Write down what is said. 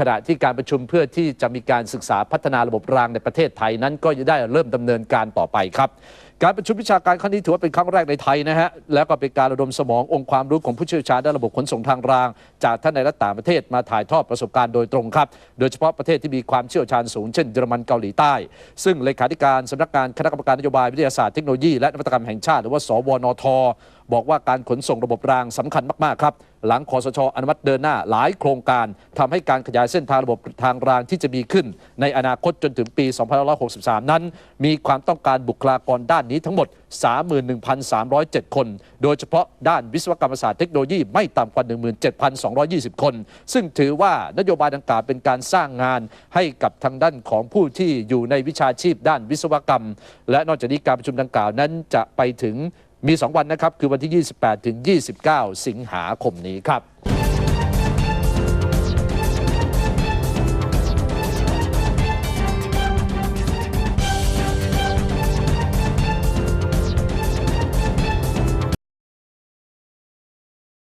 ขณะที่การประชุมเพื่อที่จะมีการศึกษาพัฒนาระบบรางในประเทศไทยนั้นก็จะได้เริ่มดำเนินการต่อไปครับ การประชุมวิชาการครั้งนี้ถือว่าเป็นครั้งแรกในไทยนะฮะแล้วก็เป็นการระดมสมององค์ความรู้ของผู้เชี่ยวชาญด้านระบบขนส่งทางราง จากท่านในและต่างประเทศมาถ่ายทอดประสบการณ์โดยตรงครับ โดยเฉพาะประเทศที่มีความเชี่ยวชาญสูงเช่นเยอรมันเกาหลีใต้ ซึ่งเลขาธิการสำนักงานคณะกรรมการนโยบายวิทยาศาสตร์เทคโนโลยีและนวัตกรรมแห่งชาติหรือว่าสวนทบอกว่าการขนส่งระบบรางสำคัญมากๆครับ หลังคอสชอนุมัติเดินหน้าหลายโครงการทำให้การขยายเส้นทางระบบทางรางที่จะมีขึ้น ในอนาคตจนถึงปี 2563 นั้น มีความต้องการบุคลากรด้านนี้ทั้งหมด 31,307 คน โดยเฉพาะด้านวิศวกรรมศาสตร์เทคโนโลยีไม่ต่ำกว่า 17,220 คน ซึ่งถือว่านโยบายดังกล่าวเป็นการสร้างงานให้กับทางด้านของผู้ที่อยู่ในวิชาชีพด้านวิศวกรรม และนอกจากนี้การประชุมดังกล่าวนั้นจะไปถึง มี 2 วันนะครับ คือวันที่ 28 ถึง 29 สิงหาคมนี้ครับ